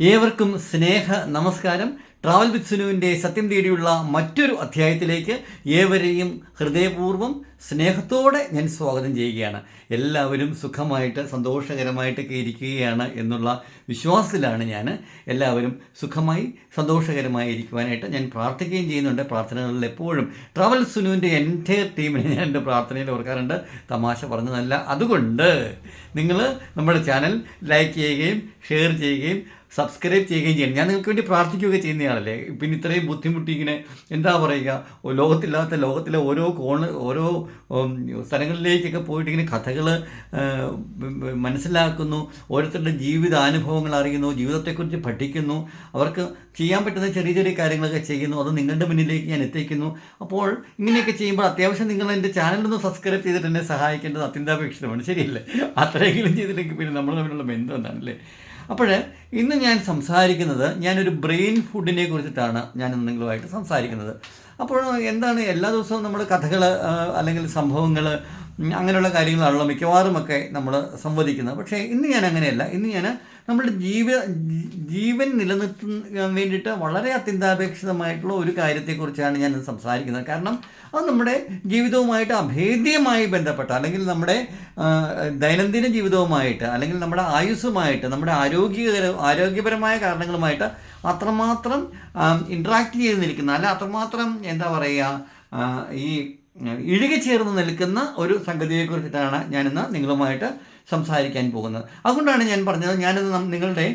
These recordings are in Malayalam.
ഏവർക്കും സ്നേഹ നമസ്കാരം. ട്രാവൽ വിത്ത് സുനുവിന്റെ സത്യം തേടിയുള്ള മറ്റൊരു അധ്യായത്തിലേക്ക് ഏവരെയും ഹൃദയപൂർവം സ്നേഹത്തോടെ ഞാൻ സ്വാഗതം ചെയ്യുകയാണ്. എല്ലാവരും സുഖമായിട്ട് സന്തോഷകരമായിട്ടൊക്കെ ഇരിക്കുകയാണ് എന്നുള്ള വിശ്വാസത്തിലാണ് ഞാൻ. എല്ലാവരും സുഖമായി സന്തോഷകരമായി ഇരിക്കുവാനായിട്ട് ഞാൻ പ്രാർത്ഥിക്കുകയും ചെയ്യുന്നുണ്ട്. പ്രാർത്ഥനകളിൽ എപ്പോഴും ട്രാവൽ സുനുവിന്റെ എന്റെ ടീമിനെ ഞാൻ എന്റെ പ്രാർത്ഥനയിൽ ഓർക്കാറുണ്ട്. തമാശ പറഞ്ഞതല്ല. അതുകൊണ്ട് നിങ്ങൾ നമ്മുടെ ചാനൽ ലൈക്ക് ചെയ്യുകയും ഷെയർ ചെയ്യുകയും സബ്സ്ക്രൈബ് ചെയ്യുകയും ചെയ്യണം. ഞാൻ നിങ്ങൾക്ക് വേണ്ടി പ്രാർത്ഥിക്കുകയൊക്കെ ചെയ്യുന്നയാളല്ലേ? പിന്നെ ഇത്രയും ബുദ്ധിമുട്ടി ഇങ്ങനെ എന്താ പറയുക? ലോകത്തില്ലാത്ത ലോകത്തിലെ ഓരോ കോണ് ഓരോ സ്ഥലങ്ങളിലേക്കൊക്കെ പോയിട്ട് ഇങ്ങനെ കഥകൾ മനസ്സിലാക്കുന്നു. ഓരോരുത്തരുടെ ജീവിതാനുഭവങ്ങൾ അറിയുന്നു. ജീവിതത്തെക്കുറിച്ച് പഠിക്കുന്നു. അവർക്ക് ചെയ്യാൻ പറ്റുന്ന ചെറിയ ചെറിയ കാര്യങ്ങളൊക്കെ ചെയ്യുന്നു. അത് നിങ്ങളുടെ മുന്നിലേക്ക് ഞാൻ എത്തിക്കുന്നു. അപ്പോൾ ഇങ്ങനെയൊക്കെ ചെയ്യുമ്പോൾ അത്യാവശ്യം നിങ്ങൾ എന്റെ ചാനലൊന്ന് സബ്സ്ക്രൈബ് ചെയ്തിട്ട് എന്നെ സഹായിക്കേണ്ടത് അത്യന്താപേക്ഷിതമാണ്. ശരിയല്ലേ? അത്രയെങ്കിലും ചെയ്തില്ലെങ്കിൽ പിന്നെ നമ്മൾ തമ്മിലുള്ള ബന്ധം എന്താണല്ലേ? അപ്പോൾ ഇന്ന് ഞാൻ സംസാരിക്കുന്നത് ഞാനൊരു ബ്രെയിൻ ഫുഡിനെ കുറിച്ചിട്ടാണ് ഞാൻ നിങ്ങളുമായിട്ട് സംസാരിക്കുന്നത്. അപ്പോൾ എന്താണ് എല്ലാ ദിവസവും നമ്മൾ കഥകൾ അല്ലെങ്കിൽ സംഭവങ്ങൾ അങ്ങനെയുള്ള കാര്യങ്ങളാണല്ലോ മിക്കവാറുമൊക്കെ നമ്മൾ സംവദിക്കുന്നത്. പക്ഷേ ഇന്ന് ഞാൻ അങ്ങനെയല്ല. ഇന്ന് ഞാൻ നമ്മുടെ ജീവ ജീവൻ നിലനിർത്താൻ വേണ്ടിയിട്ട് വളരെ അത്യന്താപേക്ഷിതമായിട്ടുള്ള ഒരു കാര്യത്തെക്കുറിച്ചാണ് ഞാൻ സംസാരിക്കുന്നത്. കാരണം അത് നമ്മുടെ ജീവിതവുമായിട്ട് അഭേദ്യമായി ബന്ധപ്പെട്ട അല്ലെങ്കിൽ നമ്മുടെ ദൈനംദിന ജീവിതവുമായിട്ട് അല്ലെങ്കിൽ നമ്മുടെ ആയുസ്സുമായിട്ട് നമ്മുടെ ആരോഗ്യകര ആരോഗ്യപരമായ കാരണങ്ങളുമായിട്ട് അത്രമാത്രം ഇൻട്രാക്ട് ചെയ്ത് നിൽക്കുന്ന അല്ല അത്രമാത്രം എന്താ പറയുക ഈ ഇഴുകി ചേർന്ന് നിൽക്കുന്ന ഒരു സംഗതിയെക്കുറിച്ചിട്ടാണ് ഞാനിന്ന് നിങ്ങളുമായിട്ട് സംസാരിക്കാൻ പോകുന്നത്. അതുകൊണ്ടാണ് ഞാൻ പറഞ്ഞത് ഞാനത് നിങ്ങളുടെ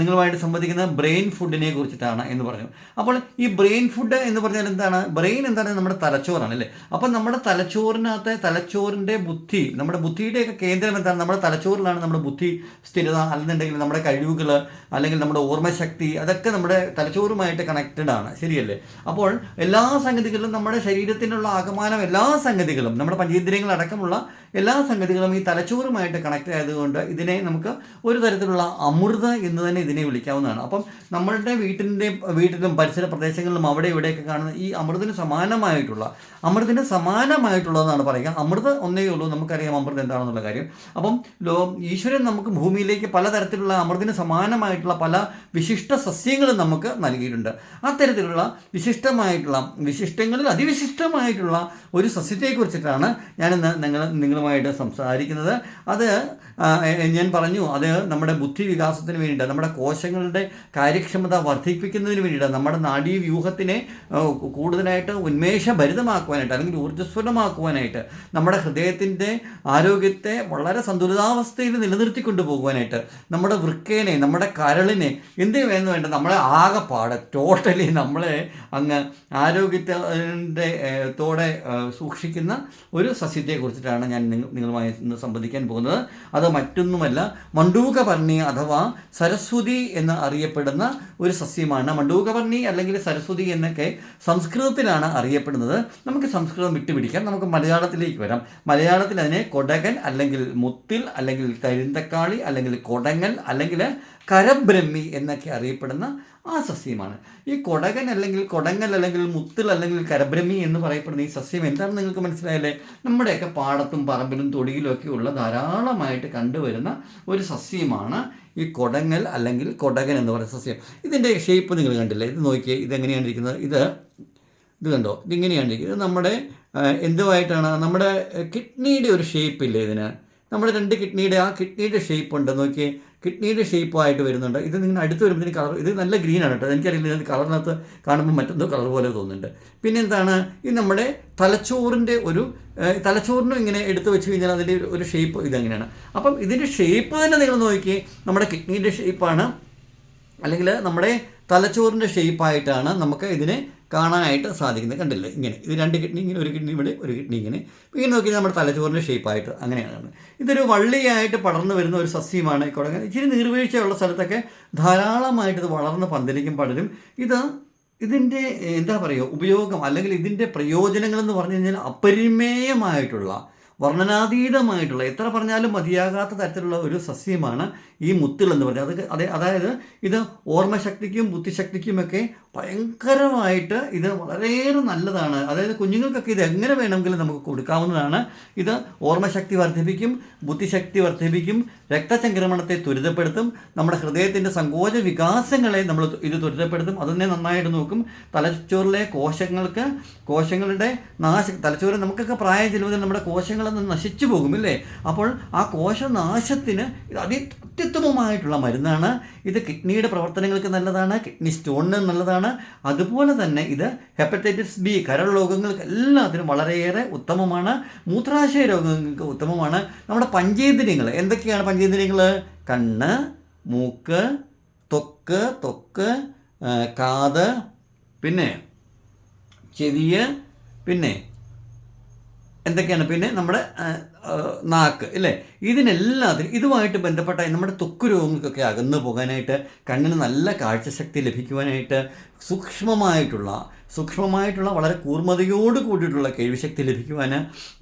നിങ്ങളുമായിട്ട് സംബന്ധിക്കുന്ന ബ്രെയിൻ ഫുഡിനെ കുറിച്ചിട്ടാണ് എന്ന് പറഞ്ഞു. അപ്പോൾ ഈ ബ്രെയിൻ ഫുഡ് എന്ന് പറഞ്ഞാൽ എന്താണ്? ബ്രെയിൻ എന്താണ്? നമ്മുടെ തലച്ചോറാണ് അല്ലേ? അപ്പോൾ നമ്മുടെ തലച്ചോറിനകത്ത് തലച്ചോറിന്റെ ബുദ്ധി നമ്മുടെ ബുദ്ധിയുടെയൊക്കെ കേന്ദ്രം എന്താണ്? നമ്മുടെ തലച്ചോറിലാണ് നമ്മുടെ ബുദ്ധി സ്ഥിരത അല്ലെന്നുണ്ടെങ്കിൽ നമ്മുടെ കഴിവുകൾ അല്ലെങ്കിൽ നമ്മുടെ ഓർമ്മശക്തി അതൊക്കെ നമ്മുടെ തലച്ചോറുമായിട്ട് കണക്റ്റഡ് ആണ്. ശരിയല്ലേ? അപ്പോൾ എല്ലാ സംഗതികളിലും നമ്മുടെ ശരീരത്തിനുള്ള ആകമാനം എല്ലാ സംഗതികളും നമ്മുടെ പഞ്ചേന്ദ്രിയങ്ങൾ അടക്കമുള്ള എല്ലാ സംഗതികളും ഈ തലച്ചോറുമായിട്ട് കണക്ട് ആയതുകൊണ്ട് ഇതിനെ നമുക്ക് ഒരു തരത്തിലുള്ള അമൃത എന്ന് തന്നെ ഇതിനെ വിളിക്കാവുന്നതാണ്. അപ്പം നമ്മളുടെ വീട്ടിന്റെ വീട്ടിലും പരിസര പ്രദേശങ്ങളിലും അവിടെ ഇവിടെയൊക്കെ കാണുന്ന ഈ അമൃതിന് സമാനമായിട്ടുള്ള അമൃതിന് സമാനമായിട്ടുള്ളതെന്നാണ് പറയുക. അമൃത് ഒന്നേ ഉള്ളൂ നമുക്കറിയാം അമൃത് എന്താണെന്നുള്ള കാര്യം. അപ്പം ലോ ഈശ്വരൻ നമുക്ക് ഭൂമിയിലേക്ക് പലതരത്തിലുള്ള അമൃതിന് സമാനമായിട്ടുള്ള പല വിശിഷ്ട സസ്യങ്ങളും നമുക്ക് നൽകിയിട്ടുണ്ട്. അത്തരത്തിലുള്ള വിശിഷ്ടമായിട്ടുള്ള വിശിഷ്ടങ്ങളിൽ അതിവിശിഷ്ടമായിട്ടുള്ള ഒരു സസ്യത്തെക്കുറിച്ചിട്ടാണ് ഞാനിന്ന് നിങ്ങൾ നിങ്ങളുമായിട്ട് സംസാരിക്കുന്നത്. അത് ഞാൻ പറഞ്ഞു അത് നമ്മുടെ ബുദ്ധി വികാസത്തിന് വേണ്ടിയിട്ട് നമ്മുടെ കോശങ്ങളുടെ കാര്യക്ഷമത വർദ്ധിപ്പിക്കുന്നതിന് വേണ്ടിയിട്ട് നമ്മുടെ നാഡീ വ്യൂഹത്തിനെ ആ, കൂടുതലായിട്ട് ഉന്മേഷഭരിതമാക്കുവാനായിട്ട് അല്ലെങ്കിൽ ഊർജസ്വലമാക്കുവാനായിട്ട് നമ്മുടെ ഹൃദയത്തിന്റെ ആരോഗ്യത്തെ വളരെ സന്തുലിതാവസ്ഥയിൽ നിലനിർത്തിക്കൊണ്ടു പോകുവാനായിട്ട് നമ്മുടെ വൃക്കേനെ നമ്മുടെ കരളിനെ എന്ത് വേണമെന്ന് വേണ്ട നമ്മളെ ആകെപ്പാടെ ടോട്ടലി നമ്മളെ അങ്ങ് ആരോഗ്യത്തിന്റെ തോടെ സൂക്ഷിക്കുന്ന ഒരു സസ്യത്തെക്കുറിച്ചിട്ടാണ് ഞാൻ നിങ്ങളുമായി ഇന്ന് സംവദിക്കാൻ പോകുന്നത്. അത് മറ്റൊന്നുമല്ല മണ്ടൂകപർണി അഥവാ സരസ്വതി എന്ന് അറിയപ്പെടുന്ന ഒരു സസ്യമാണ്. മണ്ടൂകപർണി അല്ലെങ്കിൽ സരസ്വതി എന്നൊക്കെ സംസ്കൃതത്തിലാണ് അറിയപ്പെടുന്നത്. നമുക്ക് സംസ്കൃതം വിട്ടുപിടിക്കാം. നമുക്ക് മലയാളത്തിലേക്ക് വരാം. മലയാളത്തിൽ അതിനെ കൊടകൻ അല്ലെങ്കിൽ മുത്തിൽ അല്ലെങ്കിൽ കരിന്തക്കാളി അല്ലെങ്കിൽ കൊടങ്ങൽ അല്ലെങ്കിൽ കരബ്രഹ്മി എന്നൊക്കെ അറിയപ്പെടുന്ന ആ സസ്യമാണ്. ഈ കൊടകൻ അല്ലെങ്കിൽ കൊടങ്ങൽ അല്ലെങ്കിൽ മുത്തിൽ അല്ലെങ്കിൽ കരബ്രഹ്മി എന്ന് പറയപ്പെടുന്ന ഈ സസ്യം എന്താണെന്ന് നിങ്ങൾക്ക് മനസ്സിലായല്ലേ? നമ്മുടെയൊക്കെ പാടത്തും പറമ്പിലും തൊടിയിലും ഒക്കെ ഉള്ള ധാരാളമായിട്ട് കണ്ടുവരുന്ന ഒരു സസ്യമാണ് ഈ കൊടങ്ങൽ അല്ലെങ്കിൽ കൊടകൻ എന്ന് പറയുന്ന സസ്യം. ഇതിന്റെ ഷേപ്പ് നിങ്ങൾ കണ്ടില്ലേ? ഇത് നോക്കിയേ ഇതെങ്ങനെയാണ് ഇരിക്കുന്നത്? ഇത് ഇത് കണ്ടോ? ഇതിങ്ങനെയാണ് ഇരിക്കുന്നത്. ഇത് നമ്മുടെ എന്തുമായിട്ടാണ്? നമ്മുടെ കിഡ്നിയുടെ ഒരു ഷേപ്പ് ഷേപ്പില്ലേ ഇതിന്? നമ്മുടെ രണ്ട് കിഡ്നിയുടെ ആ കിഡ്നിയുടെ ഷേപ്പ് ഉണ്ട്? നോക്കിയേ. കിഡ്നിയുടെ ഷേപ്പായിട്ട് വരുന്നുണ്ട്. ഇത് നിങ്ങൾ അടുത്ത് വരുമ്പോൾ കളർ ഇത് നല്ല ഗ്രീനാണ് കേട്ടോ. എനിക്കറിയില്ല ഇത് കളറിനകത്ത് കാണുമ്പോൾ മറ്റെന്തോ കളർ പോലെ തോന്നുന്നുണ്ട്. പിന്നെ എന്താണ്? ഇത് നമ്മുടെ തലച്ചോറിന്റെ ഒരു തലച്ചോറിനും ഇങ്ങനെ എടുത്ത് വെച്ച് കഴിഞ്ഞാൽ അതിന്റെ ഒരു- ഷേപ്പ് ഇതെങ്ങനെയാണ്. അപ്പം ഇതിന്റെ ഷേപ്പ് തന്നെ നിങ്ങൾ നോക്കി നമ്മുടെ കിഡ്നിയുടെ ഷേപ്പാണ് അല്ലെങ്കിൽ നമ്മുടെ തലച്ചോറിന്റെ ഷേപ്പായിട്ടാണ് നമുക്ക് ഇതിനെ കാണാനായിട്ട് സാധിക്കുന്നത് കണ്ടില്ല. ഇങ്ങനെ. ഇത് രണ്ട് കിഡ്നി ഇങ്ങനെ ഒരു കിഡ്നി ഇവിടെ ഒരു കിഡ്നി ഇങ്ങനെ. ഇങ്ങനെ നോക്കി നമ്മുടെ തലച്ചോറിന്റെ ഷേപ്പായിട്ട് അങ്ങനെയാണ്. ഇതൊരു വള്ളിയായിട്ട് പടർന്നു വരുന്ന ഒരു സസ്യമാണ് ഈ കുടങ്ങൻ ഇച്ചിരി നീർവീഴ്ചയുള്ള സ്ഥലത്തൊക്കെ ധാരാളമായിട്ട് ഇത് വളർന്ന് പന്തലിക്കും പടരും. ഇത് ഇതിന്റെ എന്താ പറയുക ഉപയോഗം അല്ലെങ്കിൽ ഇതിന്റെ പ്രയോജനങ്ങളെന്ന് പറഞ്ഞു കഴിഞ്ഞാൽ അപരിമേയമായിട്ടുള്ള വർണനാതീതമായിട്ടുള്ള എത്ര പറഞ്ഞാലും മതിയാകാത്ത തരത്തിലുള്ള ഒരു സസ്യമാണ് ഈ മുത്തുകൾ എന്ന് പറഞ്ഞാൽ. അതെ അതായത് ഇത് ഓർമ്മശക്തിക്കും ബുദ്ധിശക്തിക്കുമൊക്കെ ഭയങ്കരമായിട്ട് ഇത് വളരെയേറെ നല്ലതാണ്. അതായത് കുഞ്ഞുങ്ങൾക്കൊക്കെ ഇത് എങ്ങനെ വേണമെങ്കിലും നമുക്ക് കൊടുക്കാവുന്നതാണ്. ഇത് ഓർമ്മശക്തി വർദ്ധിപ്പിക്കും ബുദ്ധിശക്തി വർദ്ധിപ്പിക്കും രക്തചംക്രമണത്തെ ത്വരിതപ്പെടുത്തും നമ്മുടെ ഹൃദയത്തിന്റെ സങ്കോച വികാസങ്ങളെ നമ്മൾ ഇത് ത്വരിതപ്പെടുത്തും. അതിനെ നന്നായിട്ട് നോക്കും. തലച്ചോറിലെ കോശങ്ങൾക്ക് കോശങ്ങളുടെ നാശ തലച്ചോറിൽ നമുക്കൊക്കെ പ്രായ ചെലവിൽ നമ്മുടെ കോശങ്ങളൊന്ന് നശിച്ചു പോകും ഇല്ലേ? അപ്പോൾ ആ കോശനാശത്തിന് ഇത് അതി അത്യുത്തമമായിട്ടുള്ള മരുന്നാണ്. ഇത് കിഡ്നിയുടെ പ്രവർത്തനങ്ങൾക്ക് നല്ലതാണ് കിഡ്നി സ്റ്റോണിന് നല്ലതാണ്. അതുപോലെ തന്നെ ഇത് ഹെപ്പറ്റൈറ്റിസ് ബി കരൾ രോഗങ്ങൾക്ക് എല്ലാത്തിനും വളരെയേറെ ഉത്തമമാണ്. മൂത്രാശയ രോഗങ്ങൾക്ക് ഉത്തമമാണ്. നമ്മുടെ പഞ്ചേന്ദ്രിയങ്ങൾ എന്തൊക്കെയാണ് പഞ്ചേന്ദ്രിയങ്ങൾ? കണ്ണ് മൂക്ക് തൊക്ക് തൊക്ക് കാത് പിന്നെ ചെവിയ് പിന്നെ എന്തൊക്കെയാണ്? പിന്നെ നമ്മുടെ നാക്ക് ഇല്ലേ? ഇതിനെല്ലാത്തിനും ഇതുമായിട്ട് ബന്ധപ്പെട്ട നമ്മുടെ ത്വക്ക് രോഗങ്ങൾക്കൊക്കെ അകന്നു പോകാനായിട്ട് കണ്ണിന് നല്ല കാഴ്ചശക്തി ലഭിക്കുവാനായിട്ട് സൂക്ഷ്മമായിട്ടുള്ള സൂക്ഷ്മമായിട്ടുള്ള വളരെ കൂർമ്മതയോട് കൂടിയിട്ടുള്ള കേൾവിശക്തി ലഭിക്കുവാൻ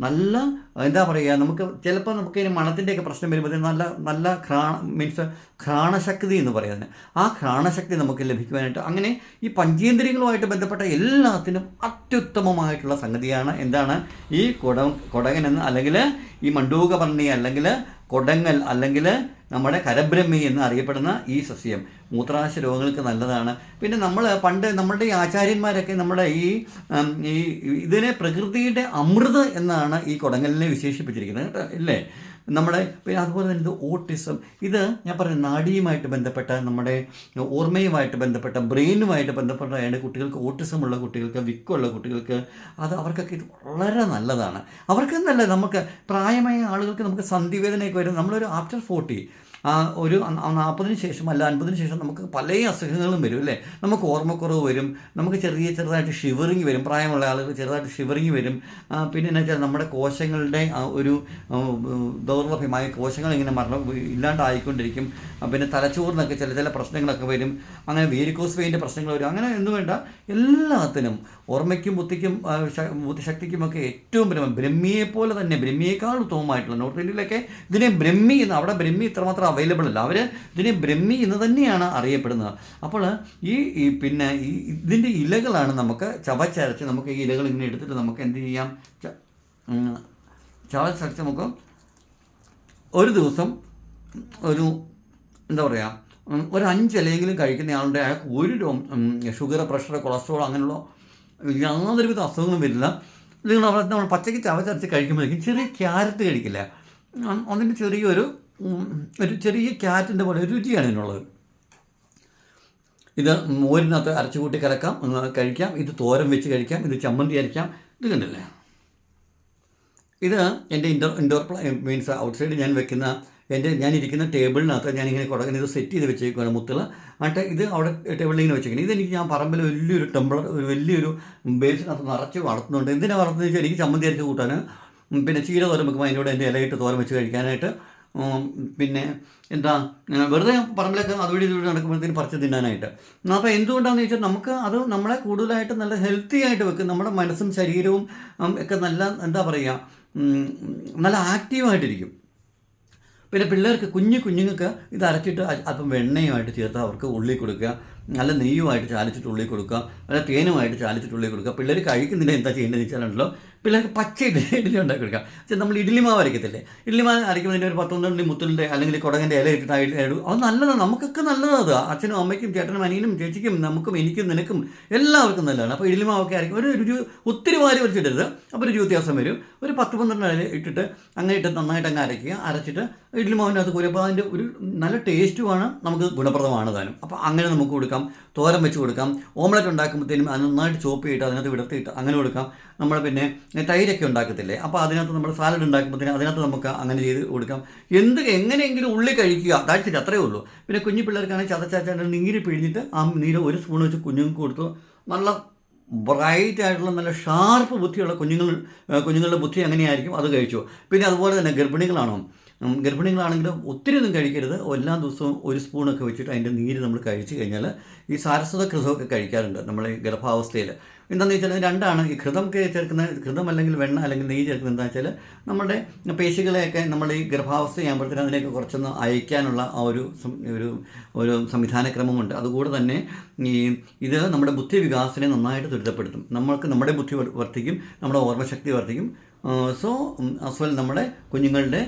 നല്ല എന്താ പറയുക നമുക്ക് ചിലപ്പോൾ നമുക്ക് ഇതിന് മണത്തിന്റെയൊക്കെ പ്രശ്നം വരുമ്പോൾ നല്ല നല്ല ഘ്രാണ മീൻസ് ഘ്രാണശക്തി എന്ന് പറയുന്നത് ആ ഘ്രാണശക്തി നമുക്ക് ലഭിക്കുവാനായിട്ട് അങ്ങനെ ഈ പഞ്ചേന്ദ്രിയങ്ങളുമായിട്ട് ബന്ധപ്പെട്ട എല്ലാത്തിനും അത്യുത്തമമായിട്ടുള്ള സംഗതിയാണ് എന്താണ്? ഈ കുട കുടകനെന്ന് അല്ലെങ്കിൽ ഈ മണ്ടൂകപർണി അല്ലെങ്കിൽ കൊടങ്ങൽ അല്ലെങ്കിൽ നമ്മുടെ കരബ്രഹ്മി എന്ന് അറിയപ്പെടുന്ന ഈ സസ്യം മൂത്രാശ രോഗങ്ങൾക്ക് നല്ലതാണ്. പിന്നെ നമ്മൾ പണ്ട് നമ്മളുടെ ഈ ആചാര്യന്മാരൊക്കെ നമ്മുടെ ഈ ഈ ഇതിനെ പ്രകൃതിയുടെ അമൃത് എന്നാണ് ഈ കൊടങ്ങലിനെ വിശേഷിപ്പിച്ചിരിക്കുന്നത് കേട്ടോ ഇല്ലേ? നമ്മുടെ പിന്നെ അതുപോലെ തന്നെ ഓട്ടിസം ഇത് ഞാൻ പറഞ്ഞ നാടിയുമായിട്ട് ബന്ധപ്പെട്ട നമ്മുടെ ഓർമ്മയുമായിട്ട് ബന്ധപ്പെട്ട ബ്രെയിനുമായിട്ട് ബന്ധപ്പെട്ട അതിന്റെ കുട്ടികൾക്ക് ഓട്ടിസം ഉള്ള കുട്ടികൾക്ക് വിക്കുള്ള കുട്ടികൾക്ക്. അത് അവർക്കൊക്കെ ഇത് വളരെ നല്ലതാണ്. അവർക്കെന്നല്ല നമുക്ക് പ്രായമായ ആളുകൾക്ക് നമുക്ക് സന്ധിവേദനയൊക്കെ വരും. നമ്മളൊരു ആഫ്റ്റർ ഫോർട്ടി ആ ഒരു നാൽപ്പതിന് ശേഷം അല്ല അൻപതിന് ശേഷം നമുക്ക് പല അസുഖങ്ങളും വരും അല്ലേ? നമുക്ക് ഓർമ്മക്കുറവ് വരും നമുക്ക് ചെറിയ ചെറുതായിട്ട് ഷിവറിങ് വരും പ്രായമുള്ള ആളുകൾ ചെറുതായിട്ട് ഷിവറിങ് വരും. പിന്നെ എന്നാ വെച്ചാൽ നമ്മുടെ കോശങ്ങളുടെ ഒരു ദൗർലഭ്യമായ കോശങ്ങൾ ഇങ്ങനെ മരണം ഇല്ലാണ്ടായിക്കൊണ്ടിരിക്കും. പിന്നെ തലച്ചോറിനൊക്കെ ചില ചില പ്രശ്നങ്ങളൊക്കെ വരും. അങ്ങനെ വേരിക്കോസ് വെയിന്റെ പ്രശ്നങ്ങൾ വരും. അങ്ങനെ എന്ന് വേണ്ട എല്ലാത്തിനും ഓർമ്മയ്ക്കും ബുദ്ധിക്കും ബുദ്ധിശക്തിക്കുമൊക്കെ ഏറ്റവും ബ്രഹ്മ ബ്രഹ്മിയെ പോലെ തന്നെ ബ്രഹ്മിയേക്കാൾ ഉത്തമമായിട്ടുള്ള നോർത്ത് ഇന്ത്യയിലൊക്കെ ഇതിനെ ബ്രഹ്മി എന്ന് അവിടെ ബ്രഹ്മി ഇത്രമാത്രം അവൈലബിൾ അല്ല. അവർ ഇതിനെ ബ്രഹ്മി എന്ന് തന്നെയാണ് അറിയപ്പെടുന്നത്. അപ്പോൾ ഈ പിന്നെ ഇതിന്റെ ഇലകളാണ് നമുക്ക് ചവച്ചരച്ച് നമുക്ക് ഈ ഇലകൾ ഇങ്ങനെ എടുത്തിട്ട് നമുക്ക് എന്ത് ചെയ്യാം? ചവച്ചരച്ച് നമുക്ക് ഒരു ദിവസം ഒരു എന്താ പറയുക ഒരു കഴിക്കുന്ന ആളുടെ അയാൾക്ക് ഒരു ഷുഗർ പ്രഷർ കൊളസ്ട്രോൾ അങ്ങനെയുള്ള യാതൊരുവിധ അസുഖങ്ങളും വരില്ല. നിങ്ങൾ അവിടെ നമ്മൾ പച്ചയ്ക്ക് ചവച്ചരച്ച് കഴിക്കുമ്പോഴേക്കും ചെറിയ ക്യാരറ്റ് കഴിക്കില്ല. അതിന്റെ ചെറിയൊരു ഒരു ചെറിയ ക്യാറ്റിന്റെ പോലെ രുചിയാണ് ഇതിനുള്ളത്. ഇത് മോരിനകത്ത് അരച്ചു കൂട്ടി കലക്കാം കഴിക്കാം ഇത് തോരൻ വെച്ച് കഴിക്കാം ഇത് ചമ്മന്തി അരയ്ക്കാം ഇത് കണ്ടില്ലേ? ഇത് എന്റെ ഇൻഡോർ ഇൻഡോർ മീൻസ് ഔട്ട്സൈഡ് ഞാൻ വെക്കുന്ന എന്റെ ഞാൻ ഇരിക്കുന്ന ടേബിളിനകത്ത് ഞാനിങ്ങനെ കൊടുക്കാൻ ഇത് സെറ്റ് ചെയ്ത് വെച്ചേക്കുവാണ് മുത്തുകൾ എന്നിട്ട് ഇത് അവിടെ ടേബിളിൽ ഇങ്ങനെ വെച്ചേക്കുന്നത് ഇതെനിക്ക് ഞാൻ പറമ്പിൽ വലിയൊരു ടെമ്പിൾ ഒരു വലിയൊരു ബേസിനകത്ത് നിറച്ച് വളർത്തുന്നുണ്ട്. എന്തിനാണ് വളർത്തുന്നത് വെച്ചാൽ എനിക്ക് ചമ്മന്തി അരച്ച് കൂട്ടാൻ പിന്നെ ചീര തോരൻ വെക്കുമ്പോൾ അതിന്റെ കൂടെ എന്റെ ഇലയിട്ട് തോരൻ വെച്ച് കഴിക്കാനായിട്ട് പിന്നെ എന്താ വെറുതെ പറമ്പിലൊക്കെ അതുവഴി ഇതുവഴി നടക്കുമ്പോഴത്തേക്കും പറിച്ച് തിന്നാനായിട്ട്. അപ്പോൾ എന്തുകൊണ്ടാണെന്ന് ചോദിച്ചാൽ നമുക്ക് അത് നമ്മളെ കൂടുതലായിട്ട് നല്ല ഹെൽത്തി ആയിട്ട് വെക്കും. നമ്മുടെ മനസ്സും ശരീരവും ഒക്കെ നല്ല എന്താ പറയുക നല്ല ആക്റ്റീവായിട്ടിരിക്കും പിന്നെ പിള്ളേർക്ക് കുഞ്ഞു കുഞ്ഞുങ്ങൾക്ക് ഇത് അരച്ചിട്ട് അപ്പം വെണ്ണയുമായിട്ട് ചേർത്ത് അവർക്ക് ഉള്ളി കൊടുക്കുക. നല്ല നെയ്യുമായിട്ട് ചാലിച്ചിട്ട് ഉള്ളി കൊടുക്കുക. നല്ല തേനുമായിട്ട് ചാലിച്ചിട്ട് ഉള്ളി കൊടുക്കുക. പിള്ളേർ കഴിക്കുന്നില്ല എന്താ ചെയ്യേണ്ടതെന്ന് വെച്ചാലുണ്ടല്ലോ പിള്ളേർക്ക് പച്ച ഇഡ്ഡലി ഉണ്ടാക്കി കൊടുക്കുക. പക്ഷേ നമ്മൾ ഇഡ്ഡലി മാവ് അരയ്ക്കത്തില്ലേ? ഇഡ്ഡലി മാവ് അരയ്ക്കുന്നതിന്റെ ഒരു പത്തൊന്നുണ്ടി മുത്തലിന്റെ അല്ലെങ്കിൽ കുടകന്റെ ഇല ഇട്ടിട്ട് ഇടും. അത് നല്ലതാണ് നമുക്കൊക്കെ നല്ലതാണ് അത്. അച്ഛനും അമ്മയ്ക്കും ചേട്ടനും അനിയനും ചേച്ചിക്കും നമുക്കും എനിക്കും നിനക്കും എല്ലാവർക്കും നല്ലതാണ്. അപ്പോൾ ഇഡ്ഡലി മാവൊക്കെ അരയ്ക്കും ഒരു രുചി ഒത്തിരി വാരി വലിച്ചിടരുത്. അപ്പോൾ ഒരു വ്യത്യാസം വരും. ഒരു പത്ത് പന്ത്രണ്ട് ഇല ഇട്ടിട്ട് അങ്ങനെ ഇട്ട് നന്നായിട്ട് അങ്ങ് അരയ്ക്കുക. അരച്ചിട്ട് ഇഡ്ഡലി മാവിനകത്ത് കുരപ്പോൾ അതിന്റെ ഒരു നല്ല ടേസ്റ്റുമാണ് നമുക്ക് ഗുണപ്രദമാണ് താനും. അപ്പോൾ അങ്ങനെ നമുക്ക് കൊടുക്കാം. തോരൻ വെച്ച് കൊടുക്കാം ഓംലറ്റ് ഉണ്ടാക്കുമ്പോഴത്തേനും അത് നന്നായിട്ട് ചോപ്പ് ചെയ്തിട്ട് അതിനകത്ത് വിടർത്തിയിട്ട് അങ്ങനെ കൊടുക്കാം. നമ്മൾ പിന്നെ തൈരൊക്കെ ഉണ്ടാക്കത്തില്ലേ? അപ്പോൾ അതിനകത്ത് നമ്മൾ സാലഡ് ഉണ്ടാക്കുമ്പോഴത്തേനും അതിനകത്ത് നമുക്ക് അങ്ങനെ ചെയ്ത് കൊടുക്കാം. എന്ത് എങ്ങനെയെങ്കിലും ഉള്ളി കഴിക്കുക. ഇറ്റ് അത്രയേ ഉള്ളൂ. പിന്നെ കുഞ്ഞു പിള്ളേർക്കാണെങ്കിൽ ചതച്ചാച്ചാണ്ട് നീര് പിഴിഞ്ഞിട്ട് ആ നീര് ഒരു സ്പൂൺ വെച്ച് കുഞ്ഞുങ്ങൾക്ക് കൊടുത്തു. നല്ല ബ്രൈറ്റ് ആയിട്ടുള്ള നല്ല ഷാർപ്പ് ബുദ്ധിയുള്ള കുഞ്ഞുങ്ങൾ കുഞ്ഞുങ്ങളുടെ ബുദ്ധി എങ്ങനെയായിരിക്കും അത് കഴിച്ചു. പിന്നെ അതുപോലെ തന്നെ ഗർഭിണികളാണോ? ഗർഭിണികളാണെങ്കിലും ഒത്തിരി ഒന്നും കഴിക്കരുത്. എല്ലാ ദിവസവും ഒരു സ്പൂണൊക്കെ വെച്ചിട്ട് അതിന്റെ നീര് നമ്മൾ കഴിച്ചു കഴിഞ്ഞാൽ ഈ സാരസ്വത ഘൃതമൊക്കെ കഴിക്കാറുണ്ട് നമ്മൾ ഈ ഗർഭാവസ്ഥയിൽ. എന്താണെന്ന് വെച്ചാൽ രണ്ടാണ്. ഈ ഘൃതമൊക്കെ ചേർക്കുന്ന ഘൃതം അല്ലെങ്കിൽ വെണ്ണ അല്ലെങ്കിൽ നെയ്യ് ചേർക്കുന്നത് എന്താ വെച്ചാൽ നമ്മുടെ പേശികളെയൊക്കെ നമ്മൾ ഈ ഗർഭാവസ്ഥയാകുമ്പോഴത്തേനും അതിലേക്ക് കുറച്ചൊന്ന് അയക്കാനുള്ള ആ ഒരു ഒരു ഒരു സംവിധാനക്രമമുണ്ട്. അതുകൂടെ തന്നെ ഈ ഇത് നമ്മുടെ ബുദ്ധി വികാസനെ നന്നായിട്ട് ത്വരിതപ്പെടുത്തും. നമ്മൾക്ക് നമ്മുടെ ബുദ്ധി വർദ്ധിക്കും നമ്മുടെ ഓർമ്മശക്തി വർദ്ധിക്കും. സോ അസ്വൽ നമ്മുടെ കുഞ്ഞുങ്ങളുടെ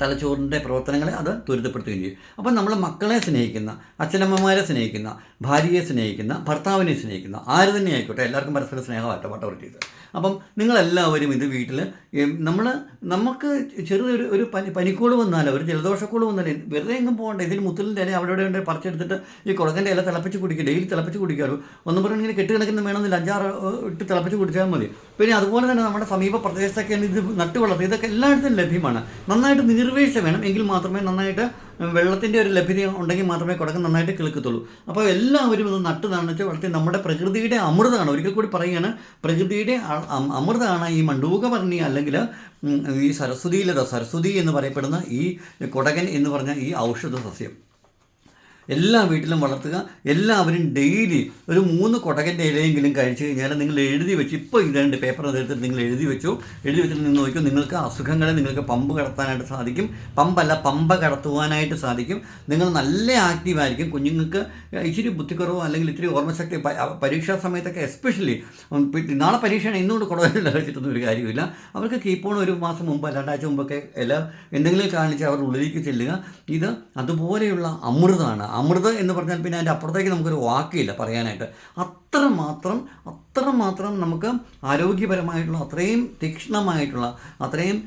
തലച്ചോറിന്റെ പ്രവർത്തനങ്ങളെ അത് ത്വരിതപ്പെടുത്തുകയും ചെയ്യും. അപ്പം നമ്മൾ മക്കളെ സ്നേഹിക്കുന്ന അച്ഛനമ്മമാരെ സ്നേഹിക്കുന്ന ഭാര്യയെ സ്നേഹിക്കുന്ന ഭർത്താവിനെ സ്നേഹിക്കുന്ന ആര് തന്നെ ആയിക്കോട്ടെ എല്ലാവർക്കും പരസ്പര സ്നേഹമായിട്ട് വട്ടവർത്തിയത് അപ്പം നിങ്ങളെല്ലാവരും ഇത് വീട്ടിൽ നമ്മൾ നമുക്ക് ചെറിയൊരു ഒരു പനി പനിക്കോട് വന്നാലോ ഒരു ജലദോഷക്കോട് വന്നാലോ വെറുതെ എങ്ങും പോകണ്ട. ഇതിൽ മുത്തലിന്റെ ഇല അവിടെ ഇവിടെ പറിച്ചെടുത്തിട്ട് ഈ കുളകന്റെ ഇല തിളപ്പിച്ച് കുടിക്കുക ഡെയിലി തിളപ്പിച്ച് കുടിക്കാറു. ഒന്നും പറഞ്ഞാൽ ഇങ്ങനെ കെട്ടുകിടക്കുന്ന വേണമെന്നില്ല അഞ്ചാറ് ഇട്ട് തിളപ്പിച്ച് കുടിച്ചാൽ മതി. പിന്നെ അതുപോലെ തന്നെ നമ്മുടെ സമീപ പ്രദേശത്തൊക്കെ ഇത് നട്ടു വളർത്തി ഇതൊക്കെ എല്ലായിടത്തും ലഭ്യമാണ്. നന്നായിട്ട് നിർവേശം വേണം എങ്കിൽ മാത്രമേ നന്നായിട്ട് വെള്ളത്തിന്റെ ഒരു ലഭ്യത ഉണ്ടെങ്കിൽ മാത്രമേ കുടക്കം നന്നായിട്ട് കിളുക്കത്തുള്ളൂ. അപ്പോൾ എല്ലാവരും ഇത് നട്ട് നനച്ച് വളർത്തി നമ്മുടെ പ്രകൃതിയുടെ അമൃതമാണ് ഒരിക്കൽ കൂടി പറയുകയാണ് പ്രകൃതിയുടെ അമൃതമാണ് ഈ മണ്ടൂകവർണി അല്ലെങ്കിൽ ഈ ഈ സരസ്വതിയിലത സരസ്വതി എന്ന് പറയപ്പെടുന്ന ഈ കുടകൻ എന്ന് പറഞ്ഞ ഈ ഔഷധ സസ്യം എല്ലാ വീട്ടിലും വളർത്തുക. എല്ലാവരും ഡെയിലി ഒരു മൂന്ന് കൊടകന്റെ ഇലയെങ്കിലും കഴിച്ചു കഴിഞ്ഞാൽ നിങ്ങൾ എഴുതി വെച്ച് ഇപ്പോൾ ഇതുണ്ട് പേപ്പർ എടുത്തിട്ട് നിങ്ങൾ എഴുതി വെച്ചു. എഴുതി വെച്ചിട്ട് നിങ്ങൾ നോക്കിയോ നിങ്ങൾക്ക് അസുഖങ്ങളെ നിങ്ങൾക്ക് പമ്പ് കടത്താനായിട്ട് സാധിക്കും. പമ്പല്ല പമ്പ കടത്തുവാനായിട്ട് സാധിക്കും. നിങ്ങൾ നല്ല ആക്റ്റീവായിരിക്കും കുഞ്ഞുങ്ങൾക്ക് ഇച്ചിരി ബുദ്ധിക്കുറവോ അല്ലെങ്കിൽ ഇത്തിരി ഓർമ്മശക്തി പരീക്ഷാ സമയത്തൊക്കെ എസ്പെഷ്യലി നാളെ പരീക്ഷയാണ് ഇന്നുകൊണ്ട് കുടവല്ല കഴിച്ചിട്ടൊന്നും ഒരു കാര്യമില്ല. അവർക്ക് കീപ്പോൺ ഒരു മാസം മുമ്പ് രണ്ടാഴ്ച മുമ്പൊക്കെ ഇല എന്തെങ്കിലും കാണിച്ച് അവർ ഉള്ളിലേക്ക് ചെല്ലുക. ഇത് അതുപോലെയുള്ള അമൃതമാണ് അമൃത് എന്ന് പറഞ്ഞാൽ പിന്നെ അതിന്റെ അപ്പുറത്തേക്ക് നമുക്കൊരു വാക്കില്ല പറയാനായിട്ട്. അത്ര മാത്രം നമുക്ക് ആരോഗ്യപരമായിട്ടുള്ള അത്രയും തീക്ഷ്ണമായിട്ടുള്ള അത്രയും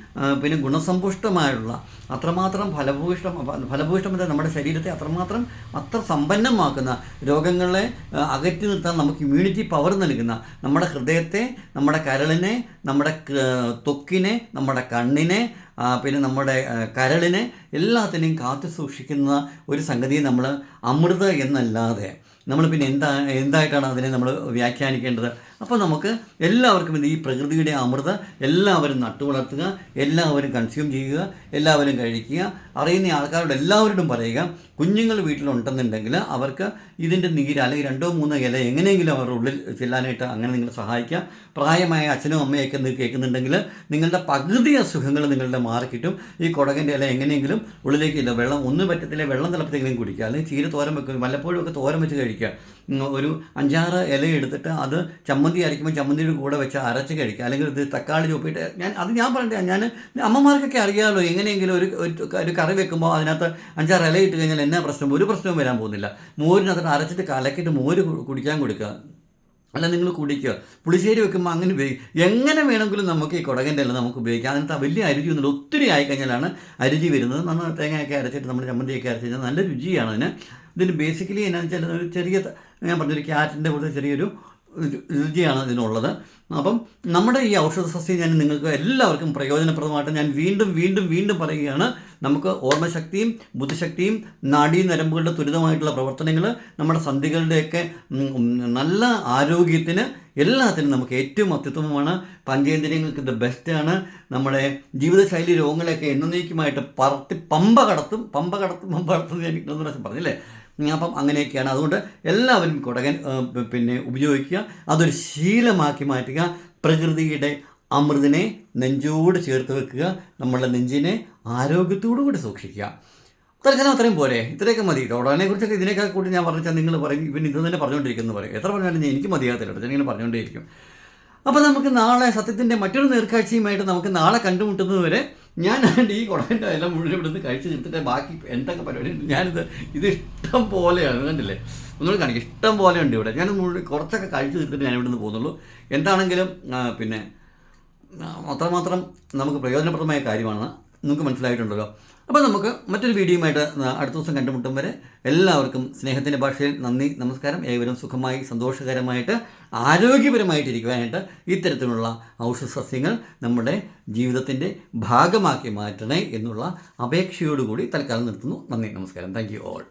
പിന്നെ ഗുണസമ്പുഷ്ടമായിട്ടുള്ള അത്രമാത്രം ഫലഭൂഷ്ടം ഫലഭൂഷ്ടം എന്നത് നമ്മുടെ ശരീരത്തെ അത്രമാത്രം അത്ര സമ്പന്നമാക്കുന്ന രോഗങ്ങളെ അകറ്റി നിർത്താൻ നമുക്ക് ഇമ്മ്യൂണിറ്റി പവർ നൽകുന്ന നമ്മുടെ ഹൃദയത്തെ നമ്മുടെ കരളിനെ നമ്മുടെ തൊക്കിനെ നമ്മുടെ കണ്ണിനെ പിന്നെ നമ്മുടെ കരളിനെ എല്ലാത്തിനെയും കാത്തു സൂക്ഷിക്കുന്ന ഒരു സംഗതി നമ്മൾ അമൃത എന്നല്ലാതെ നമ്മൾ പിന്നെ എന്താ എന്തായിട്ടാണ് അതിനെ നമ്മൾ വ്യാഖ്യാനിക്കേണ്ടത്? അപ്പോൾ നമുക്ക് എല്ലാവർക്കും ഈ പ്രകൃതിയുടെ അമൃത എല്ലാവരും നട്ടുവളർത്തുക എല്ലാവരും കൺസ്യൂം ചെയ്യുക എല്ലാവരും കഴിക്കുക. അറിയുന്ന ആൾക്കാരോട് എല്ലാവരോടും പറയുക കുഞ്ഞുങ്ങൾ വീട്ടിലുണ്ടെന്നുണ്ടെങ്കിൽ അവർക്ക് ഇതിന്റെ നീര് അല്ലെങ്കിൽ രണ്ടോ മൂന്നോ ഇല എങ്ങനെയെങ്കിലും അവരുടെ ഉള്ളിൽ ചെല്ലാനായിട്ട് അങ്ങനെ നിങ്ങൾ സഹായിക്കുക. പ്രായമായ അച്ഛനും അമ്മയൊക്കെ കേൾക്കുന്നുണ്ടെങ്കിൽ നിങ്ങളുടെ പകുതി അസുഖങ്ങൾ നിങ്ങളുടെ മാറിക്കിട്ടും ഈ കുടകന്റെ ഇല എങ്ങനെയെങ്കിലും ഉള്ളിലേക്ക് ഇല്ല വെള്ളം ഒന്നും പറ്റത്തില്ല വെള്ളം തിളപ്പത്തെങ്കിലും കുടിക്കുക. അല്ലെങ്കിൽ ചീര തോരൻ വെക്കും വല്ലപ്പോഴും ഒക്കെ തോരൻ വെച്ച് കഴിക്കുക. ഒരു അഞ്ചാറ് ഇല എടുത്തിട്ട് അത് ചമ്മന്തി അരയ്ക്കുമ്പോൾ ചമ്മന്തിയുടെ കൂടെ വെച്ച് അരച്ച് കഴിക്കുക. അല്ലെങ്കിൽ ഇത് തക്കാളി ചുപ്പിട്ട് ഞാൻ അത് ഞാൻ പറഞ്ഞിട്ട് ഞാൻ അമ്മമാർക്കൊക്കെ അറിയാമല്ലോ എങ്ങനെയെങ്കിലും ഒരു ഒരു- കറി വെക്കുമ്പോൾ അതിനകത്ത് അഞ്ചാറ് ഇല ഇട്ട് കഴിഞ്ഞാൽ എന്നാ പ്രശ്നം? ഒരു പ്രശ്നവും വരാൻ പോകുന്നില്ല. മോരിനകത്ത് അരച്ചിട്ട് കലക്കിയിട്ട് മോര് കുടിക്കാൻ കൊടുക്കുക. അല്ല നിങ്ങൾ കുടിക്കുക. പുളിശ്ശേരി വെക്കുമ്പോൾ അങ്ങനെ ഉപയോഗിക്കും എങ്ങനെ വേണമെങ്കിലും നമുക്ക് ഈ കുടകന്റെ എല്ലാം നമുക്ക് ഉപയോഗിക്കാം. അതിനകത്ത് വലിയ അരുചി ഒന്നുമില്ല. ഒത്തിരി ആയി കഴിഞ്ഞാലാണ് അരുചി വരുന്നത്. നമ്മൾ തേങ്ങയൊക്കെ അരച്ചിട്ട് നമ്മൾ ചമ്മന്തിയൊക്കെ അരച്ച് കഴിഞ്ഞാൽ നല്ല രുചിയാണ് അതിന്. ഇതിന് ബേസിക്കലി എന്നാന്ന് വെച്ചാൽ ഒരു ചെറിയ ഞാൻ പറഞ്ഞൊരു ക്യാറ്റിന്റെ പോലത്തെ ചെറിയൊരു രുചിയാണ് ഇതിനുള്ളത് അപ്പം നമ്മുടെ ഈ ഔഷധ സസ്യം ഞാൻ നിങ്ങൾക്ക് എല്ലാവർക്കും പ്രയോജനപ്രദമായിട്ട് ഞാൻ വീണ്ടും വീണ്ടും വീണ്ടും പറയുകയാണ്. നമുക്ക് ഓർമ്മശക്തിയും ബുദ്ധിശക്തിയും നാഡീ നരമ്പുകളുടെ ത്വരിതമായിട്ടുള്ള പ്രവർത്തനങ്ങൾ നമ്മുടെ സന്ധികളുടെയൊക്കെ നല്ല ആരോഗ്യത്തിന് എല്ലാത്തിനും നമുക്ക് ഏറ്റവും അത്യുത്തമമാണ്. പഞ്ചേന്ദ്രിയങ്ങൾക്ക് ഇത് ബെസ്റ്റാണ്. നമ്മുടെ ജീവിതശൈലി രോഗങ്ങളെയൊക്കെ എന്നേക്കുമായിട്ട് പറത്തി പമ്പ കടത്തും പമ്പ കടത്തും പമ്പ കടത്തും ഞാൻ പറഞ്ഞില്ലേ? അപ്പം അങ്ങനെയൊക്കെയാണ്. അതുകൊണ്ട് എല്ലാവരും കുടകൻ പിന്നെ ഉപയോഗിക്കുക. അതൊരു ശീലമാക്കി മാറ്റുക. പ്രകൃതിയുടെ അമൃതിനെ നെഞ്ചോട് ചേർത്ത് വെക്കുക. നമ്മളുടെ നെഞ്ചിനെ ആരോഗ്യത്തോടു കൂടി സൂക്ഷിക്കുക. തൽക്കാലം അത്രയും പോരെ. ഇത്രയൊക്കെ മതി. തോടാനെ കുറിച്ചൊക്കെ ഇതിനേക്കാൾ കൂടി ഞാൻ പറഞ്ഞാൽ നിങ്ങൾ പറയും. ഇവൻ ഇത് തന്നെ പറഞ്ഞുകൊണ്ടിരിക്കുന്നു പറയും. എത്ര പറഞ്ഞാലും എനിക്ക് മതിയാകത്തില്ല ഞാൻ ഞാനിങ്ങനെ പറഞ്ഞുകൊണ്ടേയിരിക്കും. അപ്പോൾ നമുക്ക് നാളെ സത്യത്തിന്റെ മറ്റൊരു നേർക്കാഴ്ചയുമായിട്ട് നമുക്ക് നാളെ കണ്ടുമുട്ടുന്നത് ഞാൻ ഈ കുടന്റെ എല്ലാം മുഴുവൻ ഇവിടുന്ന് കഴിച്ച് നിർത്തിട്ട് ബാക്കി എന്തൊക്കെ പരിപാടി ഞാനിത് ഇത് ഇഷ്ടം പോലെയാണ് കണ്ടില്ലേ? ഒന്നുകൂടി കാണിക്കും. ഇഷ്ടം പോലെ ഉണ്ട് ഇവിടെ. ഞാൻ മുഴുവൻ കുറച്ചൊക്കെ കഴിച്ച് തീർത്തിട്ട് ഞാൻ ഇവിടുന്ന് പോകുന്നുള്ളൂ. എന്താണെങ്കിലും പിന്നെ അത്രമാത്രം നമുക്ക് പ്രയോജനപ്രദമായ കാര്യമാണ് നിങ്ങൾക്ക് മനസ്സിലായിട്ടുണ്ടല്ലോ. അപ്പോൾ നമുക്ക് മറ്റൊരു വീഡിയോയുമായിട്ട് അടുത്ത ദിവസം കണ്ടുമുട്ടും വരെ എല്ലാവർക്കും സ്നേഹത്തിന്റെ ഭാഷയിൽ നന്ദി നമസ്കാരം. ഏവരും സുഖമായി സന്തോഷകരമായിട്ട് ആരോഗ്യപരമായിട്ടിരിക്കുവാനായിട്ട് ഇത്തരത്തിലുള്ള ഔഷധ സസ്യങ്ങൾ നമ്മുടെ ജീവിതത്തിന്റെ ഭാഗമാക്കി മാറ്റണേ എന്നുള്ള അപേക്ഷയോടുകൂടി തൽക്കാലം നിർത്തുന്നു. നന്ദി നമസ്കാരം. Thank you all